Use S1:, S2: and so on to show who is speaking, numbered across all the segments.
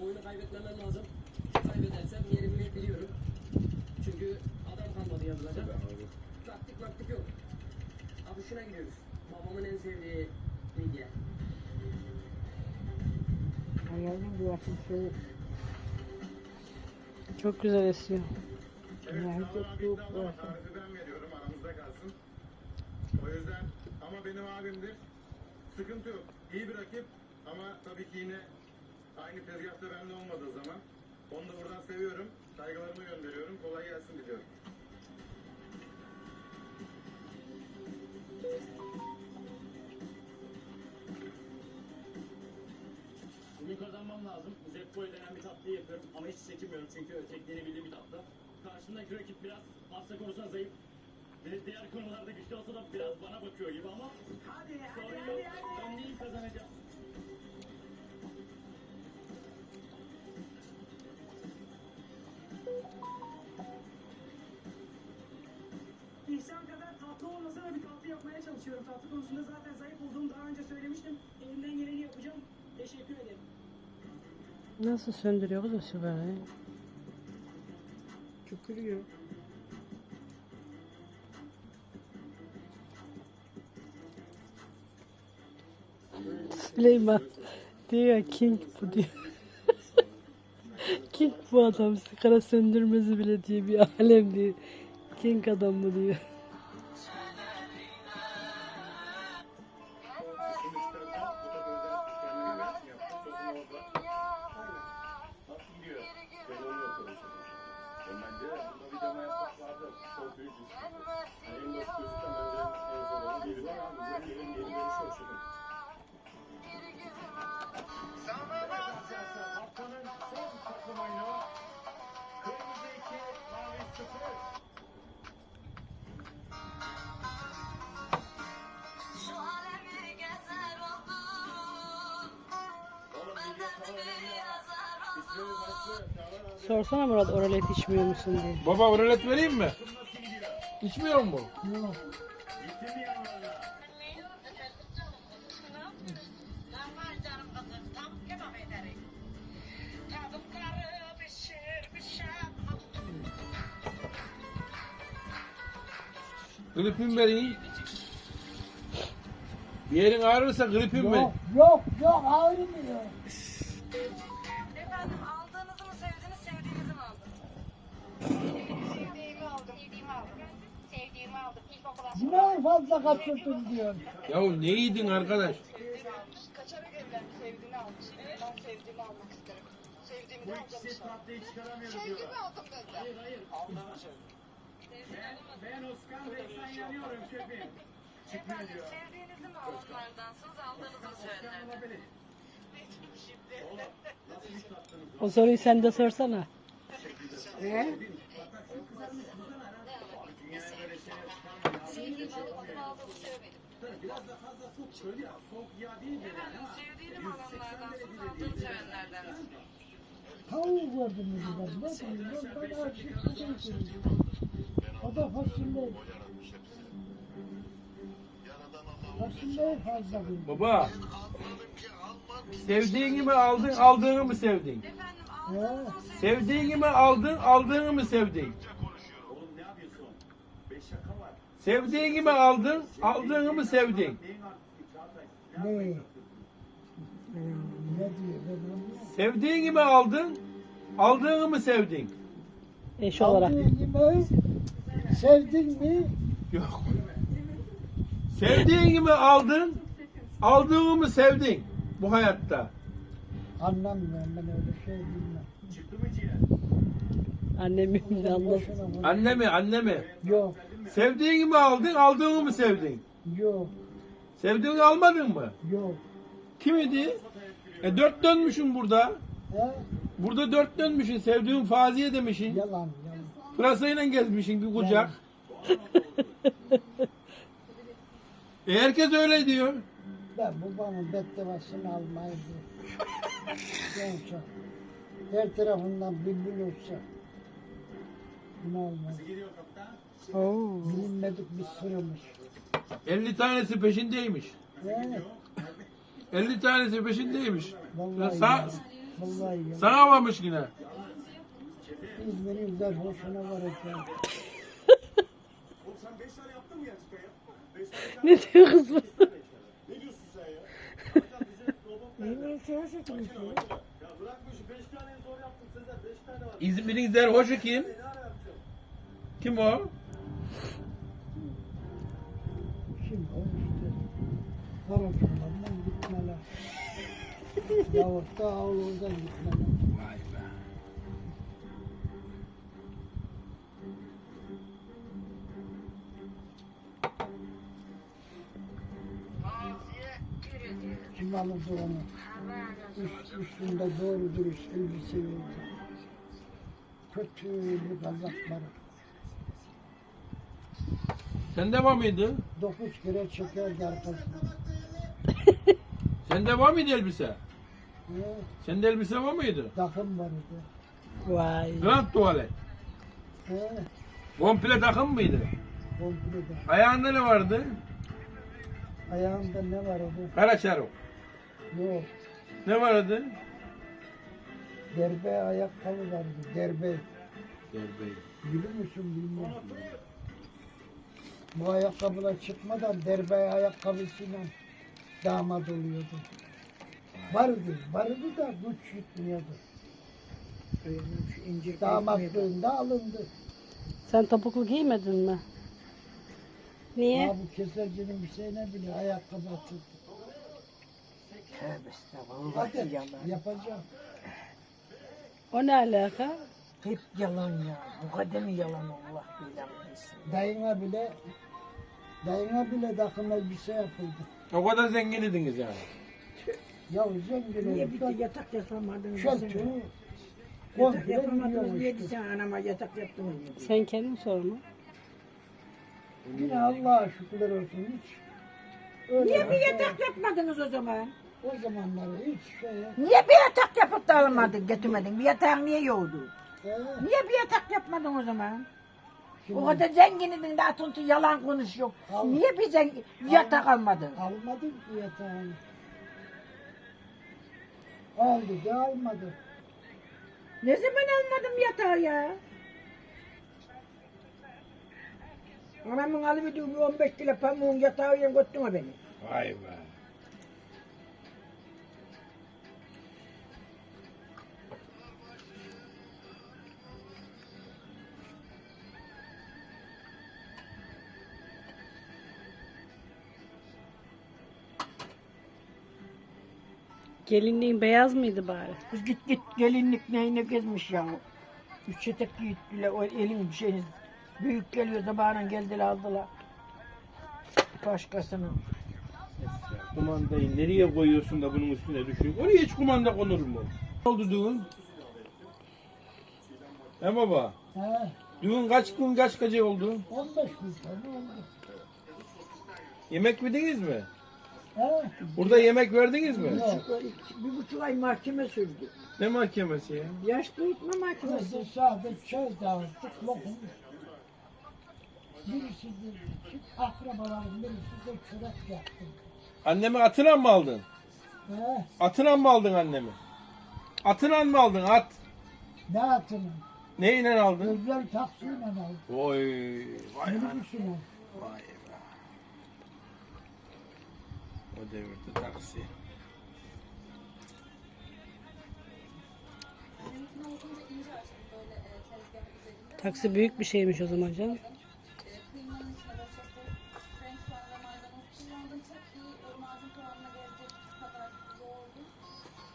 S1: Bu oyunu kaybetmemem lazım. Kaybedersem yerimi biliyorum. Çünkü adam kalmadı yazılacak. Taktik maktik yok. Abi şuna gidiyoruz. Babamın en sevdiği midye.
S2: Ayağının bir yakın şey.
S3: Çok güzel esiyor.
S2: Yani çok soğuk
S4: ben veriyorum aramızda kalsın. O yüzden ama benim abimdir. Sıkıntı yok. İyi bir rakip ama tabii ki yine aynı tezgahta benimle olmadığı zaman onu da buradan seviyorum. Saygılarımı gönderiyorum. Kolay gelsin diliyorum.
S5: Bugün kazanmam lazım. Zeppo denen bir tatlıyı yapıyorum ama hiç çekinmiyorum çünkü tekniğini bildiğim bir tatlı. Karşımdaki rakip biraz pasta konusunda zayıf. Ve diğer konularda güçlü olsa da biraz bana bakıyor gibi ama sorun yok.
S6: Çalışıyorum. Tatlı konusunda zaten zayıf olduğumu daha önce söylemiştim. Elimden geleni yapacağım. Teşekkür ederim.
S3: Nasıl söndürüyor bu da sigarayı?
S2: Tükürüyor.
S3: Süleyman diyor King bu diyor. King bu adam sigara söndürmesi bile diye bir alem diyor. King adam bu diyor.
S7: Şu alemi gezer oldum. Benden de bir yazar.
S3: Sorsana Murat oralet içmiyor musun diye.
S8: Baba oralet vereyim mi? İçmiyor mu?
S7: Pişer.
S8: Gripin vereyim. Bir yerin ağrırsa gripin ver.
S2: Yok yok yok ağrımıyor. Yine fazla kaçırdın diyor.
S8: Ya ne yedin arkadaş?
S7: Kaçarak evlendi, sevdiğini almış. Ben sevdiğimi almak isterim. Sevdiğimi de alacağım inşallah. Sevdiğimi aldım dedi.
S5: Hayır hayır. Ben, ben Oskan Bey'den yanıyorum şefim. Çıkmıyor diyor.
S7: Sevdiğinizi mi alanlardansınız, aldığınızı mı?
S3: O soruyu sen de sorsana.
S2: He?
S5: Biraz da fazla soğuk şöyle ya. Soğuk yağ değil de yani.
S7: Efendim sevdiğini mi alanlardansınız, aldığını sevenlerden
S2: Tavuğu gördüm mü ben? Ne bileyim ben ben açık bir şey söyleyeyim. O da fasulye. Fasulyeyi fazla bildim.
S8: Baba. Sevdiğini mi aldın, aldığını mı sevdin?
S7: Efendim
S2: He?
S7: aldığınızı mı sevdiniz?
S8: Sevdiğini mi aldın, aldığını mı sevdin? Sevdiğini mi aldın, aldığını mı sevdin?
S2: Ne? Ne diyor anlamadım.
S8: Sevdiğini mi aldın, aldığını mı sevdin?
S3: Eş olarak.
S2: Aldığın gibi sevdin mi?
S8: Yok. Sevdiğini mi aldın, aldığını mı sevdin bu hayatta?
S2: Anlamıyorum ben öyle şey bilmem.
S5: Çıktı mı ciğer?
S3: Annem de anlasın.
S2: Boşuna konuş-
S8: Anne mi, anne mi?
S2: Yok,
S8: Sevdiğini mi aldın, aldığını mı sevdin?
S2: yok,
S8: Sevdiğini almadın mı?
S2: yok.
S8: Kim idi? E dört dönmüşsün burada.
S2: He?
S8: Burada dört dönmüşsün. Sevdiğin Faziye demişsin.
S2: Yalan, yalan.
S8: Pırasayla gezmişsin bir kucak. e herkes öyle diyor.
S2: Ben babamın beddevasını almayı çok. Her tarafından bülbül olsa. Bunu almaz.
S3: Oo.
S2: Bilinmedik bir sırmış.
S8: 50 tanesi peşindeymiş.
S2: He?
S8: 50 tanesi peşindeymiş.
S2: Vallahi
S8: Sağ,
S2: ya. Vallahi ya.
S8: Sana varmış yine.
S2: İzmir'in güzel hoşuna varacağım.
S4: Oğlum sen 5 tane yaptın mı gerçekten ya? 5 tane
S3: Ne diyor kız bu?
S4: ne diyorsun sen ya? Hakan bize robot ver.
S2: İzmir'in savaş etmiş ya.
S4: Ya
S2: Şimdi o işte. Karacanlardan gitmeler. Yavukta avludan gitmeler.
S8: Vay be.
S2: Kim alırdı onu? Üst, üstünde doğru dürüst elbise yoktu. Kötü bir kazakları.
S8: Sende var mıydı?
S2: Dokuz kere çekerdi arkasına.
S8: Sende var mıydı elbise?
S2: Ee,
S8: Sende elbise var mıydı?
S2: takım vardı.
S3: Vay.
S8: Grand tuvalet.
S2: Ee,
S8: Komple takım mıydı?
S2: komple
S8: Ayağında ne vardı?
S2: Ayağında ne vardı?
S8: Karaçaro.
S2: Yok.
S8: Ne vardı?
S2: Derbe ayakkabı vardı. Derbe.
S8: Gerbeği.
S2: Bilir misin bilmiyorum. Bu ayakkabılar çıkmadan derbe ayakkabısıyla damat oluyordu. Vardı, vardı da güç yetmiyordu. Damatlığında alındı.
S3: Sen topuklu giymedin mi? Niye?
S2: Ya bu kesercinin bir şeyine bile ayakkabı atıldı.
S9: Tövbe estağfurullah.
S2: Hadi
S9: yalan.
S2: yapacağım.
S3: O ne alaka?
S9: Hep yalan ya. Bu kadar mı yalan Allah bilir bilsin.
S2: Dayına bile dayına bile takım elbise yapıldı.
S8: O kadar zengin idiniz yani.
S2: Ya zengin
S9: Niye bir de yatak yapamadın?
S2: Şöyle
S9: Yatak
S2: komple
S9: yapamadınız niye
S2: gidiyormuş.
S9: sen anama yatak yaptın diye.
S3: Sen kendin sorma.
S2: Yine Allah'a şükürler olsun hiç. Öyle
S9: Niye bir
S2: şey-
S9: yatak yapmadınız o zaman?
S2: O zamanları hiç şey
S9: Niye bir yatak yapıp da almadın, getirmedin? Bir yatağın niye yoktu?
S2: He,
S9: Niye bir yatak yapmadın o zaman? O kadar zenginidin de atıntı yalan konuşuyor.
S2: Al.
S9: Niye bir zengin, yatak almadın?
S2: almadım ki yatağını. Aldı da almadı.
S9: Ne zaman almadım yatağı ya? Anamın alıverdiği bir 15 kilo pamuğun yatağı yiyen götürme beni.
S8: Vay be.
S3: Gelinliğin beyaz mıydı bari?
S9: Kız git git gelinlik neyine gezmiş ya. Üç etek giyittiler o elin bir şeyini. Büyük geliyor sabahına geldiler aldılar. Başkasının.
S8: Kumandayı nereye koyuyorsun da bunun üstüne düşüyor? Oraya hiç kumanda konur mu? Ne oldu düğün? He baba?
S2: He,
S8: Düğün kaç gün kaç gece oldu?
S2: 15 gün sonra oldu.
S8: Yemek verdiniz mi?
S2: He,
S8: Burada yemek verdiniz mi?
S2: yok.
S9: Bir buçuk ay mahkeme sürdü.
S8: Ne mahkemesi ya?
S9: Yaş büyütme mahkemesi.
S2: Kızı sadece çay dağıttık, lokum. Birisi de, akrabaların birisi de çörek yaptı.
S8: Annemi atına mı aldın?
S2: He,
S8: Atına mı aldın annemi? Atına mı aldın at?
S2: ne atının?
S8: Neyle aldın?
S2: Özel taksiyle aldı.
S8: Oy vay ana.
S2: Minibüsüne.
S8: Vay be. O devirde taksi.
S3: Taksi büyük bir şeymiş o zaman canım.
S7: Kıymanın içine böyle çok bu renk soğan ve maydanoz kullandım. Çok iyi e, macun kıvamına gelecek kadar yoğurdum.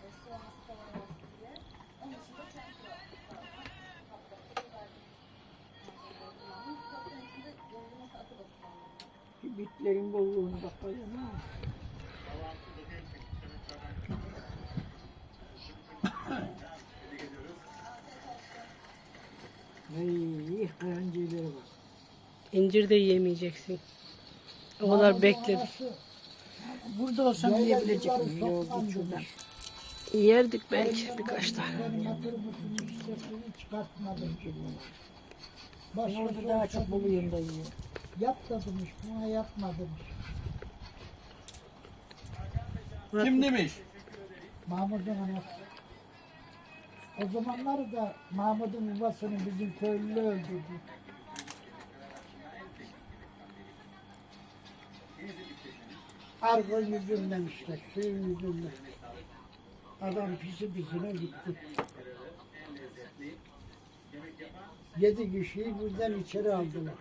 S7: E, soğanı kolay olsun diye. Onun için de çok Köftenin içinde yumurta atı da kullandım.
S9: Bitlerin bolluğunu bak koyana. Ay, kayancıları bak.
S3: İncir de yiyemeyeceksin. O kadar bekledik.
S9: Burada olsam yiyebilecek miyim? Şuradan.
S3: Yerdik belki birkaç tane.
S2: Ben
S9: orada daha çok buluyorum da yiyor.
S2: Yap da demiş, buna yapma demiş.
S8: Kim demiş?
S2: Mahmud'un anası. O zamanlar da Mahmut'un babasını bizim köylü öldürdü. Argo yüzünden işte, suyun yüzünden. Adam pisi pisine gitti. Yedi kişiyi birden içeri aldılar.